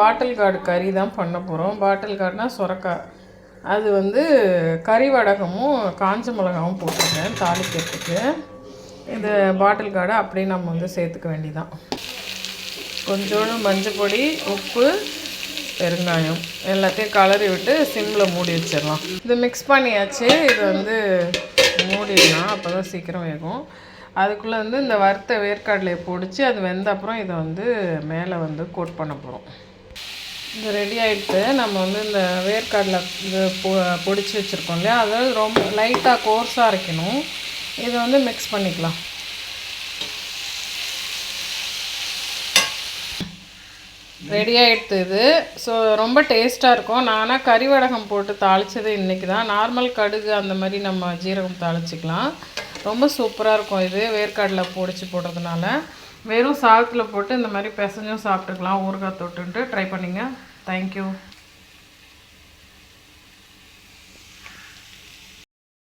பாட்டில் card கறி தான் பண்ண போகிறோம் பாட்டில் கார்டுனா சுரக்காய் அது வந்து கறி வடகமும் காஞ்ச மிளகாவும் போட்டிருக்கேன் தாளிக்கிறதுக்கு. இது பாட்டில் கார்டை அப்படியே நம்ம வந்து சேர்த்துக்க வேண்டிதான். கொஞ்சோண்டு மஞ்சள் பொடி உப்பு பெருங்காயம் எல்லாத்தையும் கலரி விட்டு சிம்மில் மூடி வச்சிடலாம். இது மிக்ஸ் பண்ணியாச்சு. இது வந்து மூடிடலாம். அப்போ தான் சீக்கிரம் வேகும். அதுக்குள்ளே வந்து இந்த வறுத்த வேர்க்கடலையை பொடிச்சு அது வெந்த அப்புறம் இதை வந்து மேலே வந்து கோட் பண்ண போகிறோம் இது ரெடி ஆகிட்டு நம்ம வந்து இந்த வேர்க்கடலை இது பொ பொடிச்சு வச்சுருக்கோம் இல்லையா? அதை ரொம்ப லைட்டாக கோர்ஸாக அரைக்கணும். இதை வந்து மிக்ஸ் பண்ணிக்கலாம். ரெடி ஆகிடுது இது. ஸோ ரொம்ப டேஸ்ட்டாக இருக்கும். நானாக கறி வடகம் போட்டு தாளித்தது இன்றைக்கி தான். நார்மல் கடுகு அந்த மாதிரி நம்ம ஜீரகம் தாளிச்சிக்கலாம். ரொம்ப சூப்பராக இருக்கும் இது. வேர்க்கடலை பொடிச்சு போடுறதுனால. வெறும் சாதத்தில் போட்டு இந்த மாதிரி பிசைஞ்சும் சாப்பிட்டுக்கலாம். ஊறுகாய் தொட்டுன்ட்டு ட்ரை பண்ணிங்க. தேங்க்யூ